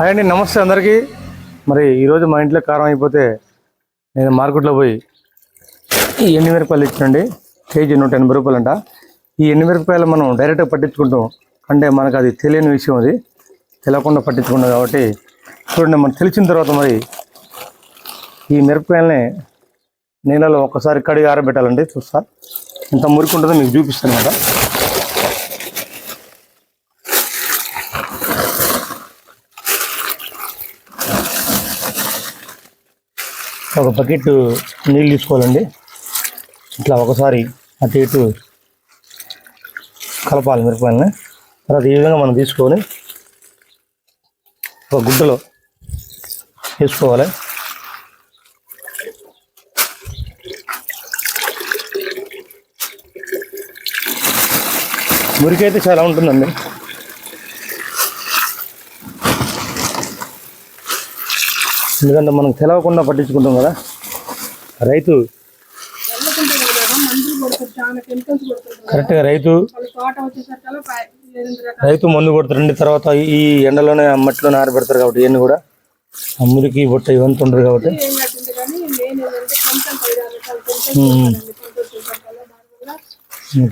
Hi అండి నమస్తే అందరికీ. మరి ఈరోజు మా ఇంట్లో కారం అయిపోతే నేను మార్కెట్లో పోయి ఈ ఎన్ని మిరపకాయలు ఇచ్చినండి కేజీ నూట ఎనభై రూపాయలు అంట ఈ ఎన్ని మిరపకాయలు మనం డైరెక్ట్గా పట్టించుకుంటాం? అంటే మనకు అది తెలియని విషయం అది. తెలియకుండా పట్టించుకుంటాం కాబట్టి చూడండి మనం తెలిసిన తర్వాత మరి ఈ మిరపకాయలని నీళ్ళలో ఒక్కసారి కడిగి ఆరబెట్టాలండి. చూస్తా. ఇంత మురికి ఉంటుందో మీకు చూపిస్తాను అనమాట ఒక బకెట్ నీళ్ళు తీసుకోవాలండి. ఇట్లా ఒకసారి అటు ఇటు కలపాలి మిరపకాయలని. తర్వాత ఈ విధంగా మనం తీసుకొని ఒక గుడ్డలో వేసుకోవాలి. మురికైతే చాలా ఉంటుందండి. ఎందుకంటే మనం తెలవకుండా పట్టించుకుంటాం కదా. రైతు కరెక్ట్గా రైతు రైతు మందు కొడుతారండి తర్వాత ఈ ఎండలోనే ఆ మట్టిలోనే ఆరబెడతారు కాబట్టి ఇవన్నీ కూడా. ఆ మురికి బొట్ట ఇవంతా ఉండదు కాబట్టి. ఏం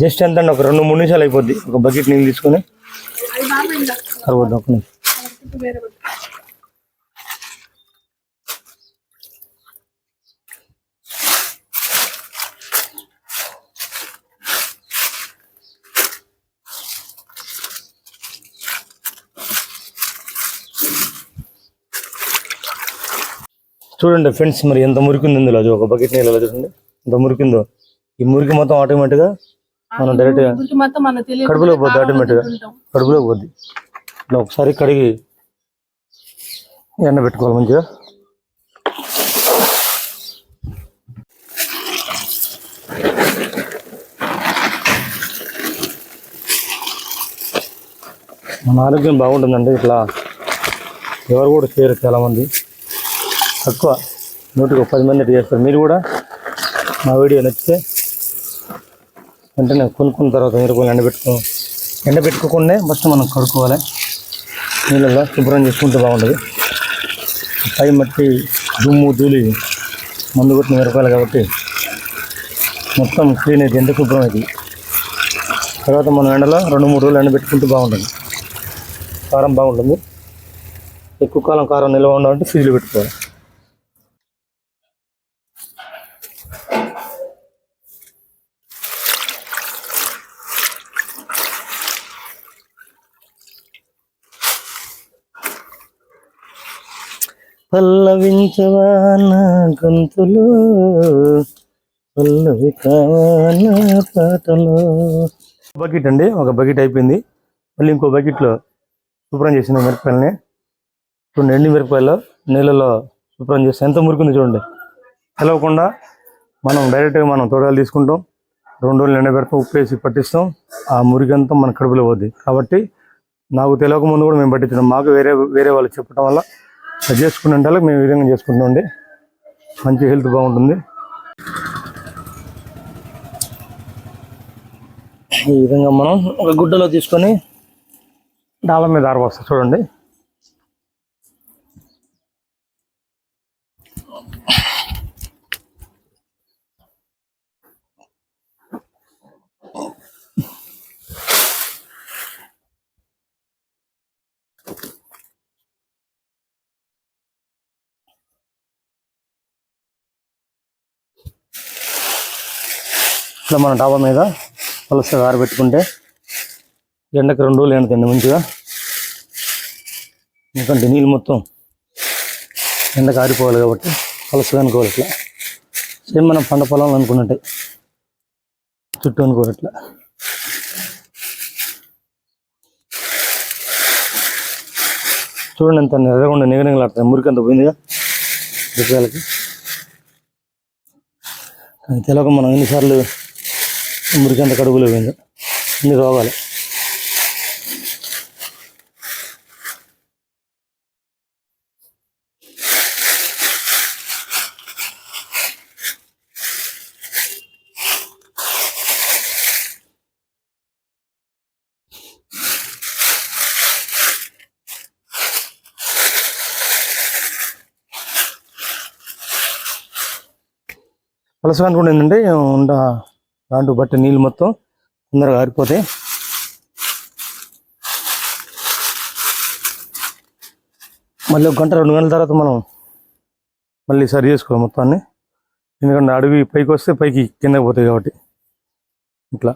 జస్ట్ ఎంత ఒక రెండు మూడు నిమిషాలు అయిపోద్ది. ఒక బకెట్ నీళ్ళు తీసుకొని. కరవద్దు ఒక నిమిషం. చూడండి ఫ్రెండ్స్ మరి ఎంత మురికి ఉంది ఇందులో? అది ఒక బకెట్ నీళ్ళలో చూడండి. ఎంత మురికిందో? ఈ మురికి మొత్తం ఆటోమేటిక్గా మనం డైరెక్ట్గా గుర్తు మొత్తం మనకు తెలియదు కడుపులో పోద్ది ఆటోమేటిక్గా కడుపులో పోద్ది. ఇట్లా ఒకసారి కడిగి ఎండ పెట్టుకోవాలి మంచిగా? మన ఆరోగ్యం బాగుంటుందండి ఇట్లా. ఎవరు కూడా చేయరు చాలామంది. తక్కువ నూటికి పది మంది చేస్తారు. మీరు కూడా మా వీడియో నచ్చితే వెంటనే కొనుక్కున్న తర్వాత మిరపకాయలు ఎండబెట్టుకో ఎండబెట్టుకోకుండా ఫస్ట్ మనం కడుక్కోవాలి. నీళ్ళల్లో శుభ్రం చేసుకుంటే బాగుంటుంది పై మట్టి దుమ్ము ధూళి మందు కొట్టిన మిరపకాయలు కాబట్టి మొత్తం క్లీన్ అయితే ఎంత శుభ్రం అయితే. తర్వాత మనం ఎండలో రెండు మూడు రోజులు ఎండబెట్టుకుంటే బాగుంటుంది కారం బాగుంటుంది. ఎక్కువ కాలం కారం నిల్వ ఉండాలంటే ఫ్రిడ్జ్లో పెట్టుకోవాలి. పల్లవించవా నా గొంతులు? పల్లవి కావాలా పాటలు? బకెట్ అండి ఒక బకెట్ అయిపోయింది. మళ్ళీ ఇంకో బకెట్లో శుభ్రం చేసిన మిరపకాయలని. చూడండి ఎండి మిరపకాయలు నీళ్ళలో శుభ్రం చేస్తే ఎంత మురికింది చూడండి. తెలవకుండా మనం డైరెక్ట్గా మనం తోటలు తీసుకుంటాం. రెండు రోజులు ఎండబెడతాం ఉప్పు వేసి పట్టిస్తాం. ఆ మురికి అంతా మన కడుపులో పోద్ది. కాబట్టి నాకు తెలియక ముందు కూడా మేము పట్టించడం. మాకు వేరే వేరే వాళ్ళు చెప్పడం వల్ల చేసుకునే వాళ్ళకి మేము ఈ విధంగా చేసుకుంటామండి మంచి హెల్త్ బాగుంటుంది. ఈ విధంగా మనం ఒక గుడ్డలో తీసుకొని డాబా మీద ఆరబోస్తాం చూడండి. ఇట్లా మన డాబా మీద పలుసగా ఆరబెట్టుకుంటే ఎండకు రెండు రోజులు ఎండుతుంది మంచిగా. ఎందుకంటే నీళ్ళు మొత్తం ఎండకు ఆరిపోవాలి కాబట్టి పలుసగా అనుకోవాలి ఇట్లా. సేమ్ మనం పంట పొలాలు అనుకున్నట్టే. చుట్టూ అనుకోవాలి ఇట్లా. చూడండి ఎంత ఎర్రకుండా నిగనిగలాడుతుంది మురికి అంత పోయిందిగా రూపాయలకి కానీ తెలియక మనం ఎన్నిసార్లు మురికి అంత కడుగులో పోయింది. ఇన్ని రోగాలు. ప్లస్ అనుకుంటుంది ఏంటంటే ఉండ దాంట్లో బట్టే నీళ్ళు మొత్తం తొందరగా ఆరిపోతాయి మళ్ళీ ఒక గంట రెండు గంటల తర్వాత మనం మళ్ళీ సరి చేసుకోవాలి మొత్తాన్ని. ఎందుకంటే అడవి పైకి వస్తే పైకి కిందకి పోతాయి కాబట్టి. ఇట్లా.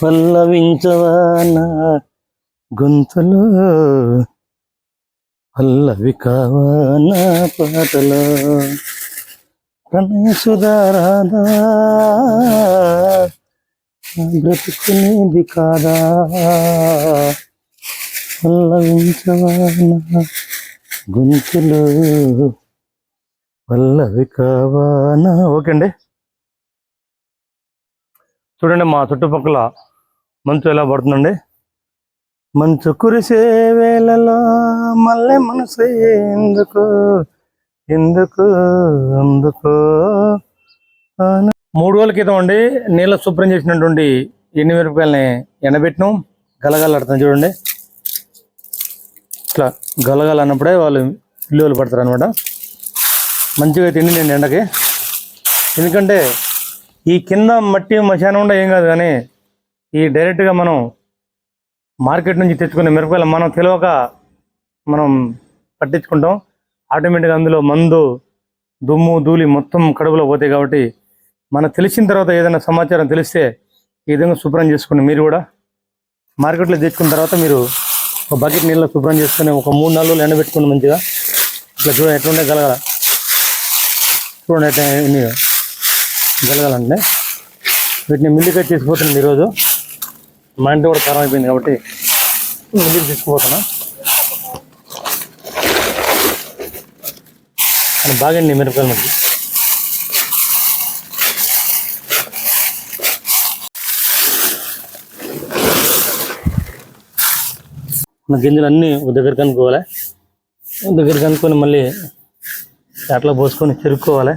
పల్లవించవానా గొంతులో? పల్లవి కావానా పాటలో? ప్రణయ బ్రతుకునేది కాదా పల్లవించవానా? గొంతులో పల్లవి కావానా? ఓకే అండి. చూడండి మా చుట్టుపక్కల మంచు ఎలా పడుతుందండి? మంచు కురిసే వేళలో మళ్ళీ మనసు ఎందుకు ఎందుకు అందుకు? మూడు రోజుల క్రితం అండి నీళ్ళ శుభ్రం చేసినటువంటి ఎండు మిరపకాయలని ఎండబెట్టినాం? గలగలాడుతుంది చూడండి. ఇట్లా గలగల అన్నప్పుడే వాళ్ళు ఇల్లు పడతారు అనమాట మంచిగా తిండి నేను ఎండకి. ఎందుకంటే ఈ కింద మట్టి మశానం ఉండ ఏం కాదు కానీ ఈ డైరెక్ట్గా మనం మార్కెట్ నుంచి తెచ్చుకునే మిరపకాయలు మనం తెలియక మనం పట్టించుకుంటాం. ఆటోమేటిక్గా అందులో మందు దుమ్ము ధూళి మొత్తం కడుపులో పోతాయి కాబట్టి మనకు తెలిసిన తర్వాత ఏదైనా సమాచారం తెలిస్తే ఈ విధంగా శుభ్రం చేసుకుని మీరు కూడా మార్కెట్లో తెచ్చుకున్న తర్వాత మీరు ఒక బకెట్ నీళ్ళలో శుభ్రం చేసుకొని ఒక మూడు నాలుగు ఎండబెట్టుకుని మంచిగా ఇట్లా చూడండి ఎట్లుండే గలగల. చూడండి ఎట్లా ఎన్ని గలగాలంటే. వీటిని మిల్లి కట్ చేసిపోతున్నాను ఈరోజు. మా ఇంటి కూడా కారం అయిపోయింది కాబట్టి మిల్లికి తీసుకుపోతున్నా. బాగండి మిరపకాయలు మనకి మన గింజలు అన్నీ ఒక దగ్గర కనుక్కోవాలి. ఒక దగ్గర కనుక్కొని మళ్ళీ అట్లా పోసుకొని చెరుక్కోవాలి.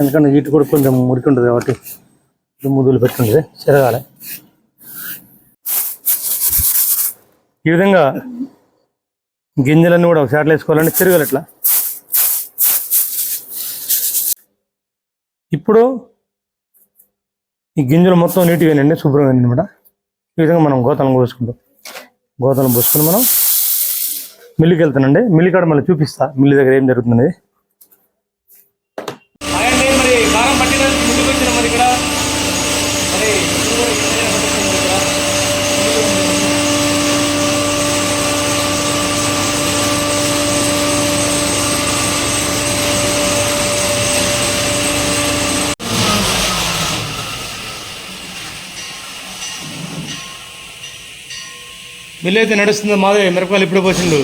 ఎందుకంటే ఇటు కూడా కొంచెం మురికి ఉంటుంది కాబట్టి దుమ్ముదులు పెట్టుకుంటుంది. చెరగాలి. ఈ విధంగా గింజలన్నీ కూడా ఒక చాట్లు వేసుకోవాలంటే చెరగాలి ఇట్లా. ఇప్పుడు ఈ గింజలు మొత్తం నీట్గానండి శుభ్రంగా అనమాట ఈ విధంగా మనం గోతాలను పోసుకుంటాం గోతాలను పోసుకుని మనం మిల్లుకి వెళ్తానండి. మిల్లి కాడ మళ్ళీ చూపిస్తా మిల్లి దగ్గర ఏం జరుగుతుంది అండి మరి కారం పట్టిన ముందుకు వచ్చిన మరి ఇక్కడ మరి మిల్లు అయితే నడుస్తుంది మాదే మిరపకాయలు ఇప్పుడు పోసిండు?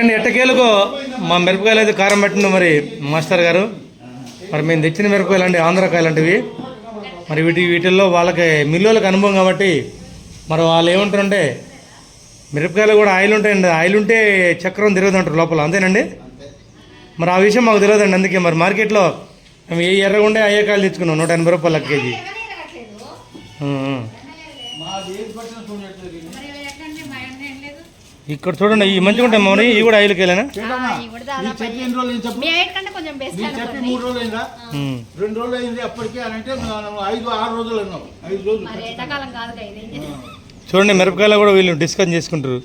అండి ఎట్టకేలకు మా మిరపకాయలు అయితే కారం పెట్టిండు మరి మాస్టర్ గారు. మరి మేము తెచ్చిన మిరపకాయలు అండి ఆంధ్రకాయలు అంటివి. మరి వీటి వీటిల్లో వాళ్ళకి మిల్లులకు అనుభవం కాబట్టి మరి వాళ్ళు ఏమంటారంటే మిరపకాయలు కూడా ఆయిల్ ఉంటాయండి ఆయిల్ ఉంటే చక్రం తిరగదు అంటారు లోపల. అంతేనండి? మరి ఆ విషయం మాకు తెలియదండి. అందుకే మరి మార్కెట్లో మేము ఏ ఎర్రగా ఉండే అయ్యే కాయలు తెచ్చుకున్నాం. నూట ఎనభై రూపాయలు కేజీ. ఇక్కడ చూడండి ఈ మంచిగా ఉంటాయి మౌని ఇవి కూడా వెళ్ళానా? ఐదు. కంటే కొంచెం బెస్ట్ చెప్పి మూడు రోజులు అయిందా? ఉం. రెండు రోజులు అయింది అప్పటికే అని అంటే మనం ఐదు ఆరు రోజులు అన్నాం ఐదు రోజులు మరి ఎండాకాలం కాదు కదా ఇది. చూడండి మిరపకాయలు కూడా వీళ్ళు డిస్కస్ చేసుకుంటారు.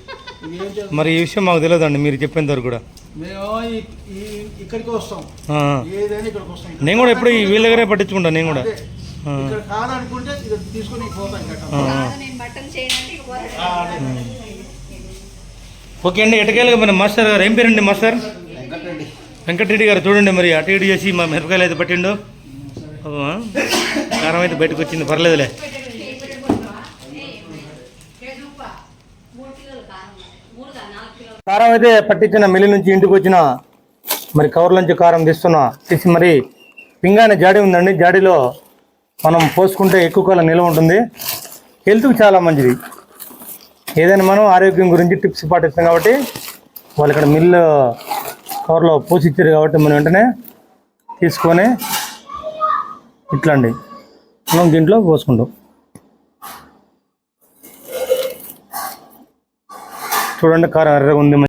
మరి ఈ విషయం మాకు తెలియదండి మీరు చెప్పేంత వరకు కూడా. మేము ఈ- ఈ- ఇక్కడికి వస్తాం. ఆ. ఏదైనా ఇక్కడికి వస్తాం. నేను కూడా ఎప్పుడు ఈ వీళ్ళ దగ్గరే పట్టించుకుంటాను నేను కూడా. అదే. ఇక్కడ కాదనుకుంటే ఇక్కడ తీసుకొని పోతాం ఇక్కడ ఆ. నేను బట్టలు చేయడానికి ఇక పోతాను. ఆ, అదే. ఓకే అండి ఎటకేళ్ళగా మన మాస్టర్ గారు? ఏం పేరండి మాస్టర్? వెంకటరెడ్డి. గారు చూడండి మరి అటు ఇటు చేసి మా మిరపకాయలు అయితే పట్టిండు? కారం అయితే బయటకు వచ్చింది పర్లేదులే. కారం అయితే పట్టించిన మిల్లి నుంచి ఇంటికి వచ్చిన మరి కవర్ నుంచి కారం తీస్తున్నా తీసి మరి పింగానే జాడి ఉందండి. జాడీలో మనం పోసుకుంటే ఎక్కువ కాలం నిల్వ ఉంటుంది. హెల్త్కి చాలా మంచిది. ఏదైనా మనం ఆరోగ్యం గురించి టిప్స్ పాటిస్తాం కాబట్టి వాళ్ళు ఇక్కడ మిల్లు కవర్లో పోసి ఇచ్చారు కాబట్టి మనం వెంటనే తీసుకొని ఇట్లా అండి మనం దీంట్లో పోసుకుంటాం. చూడండి కారం ఎర్రగా ఉంది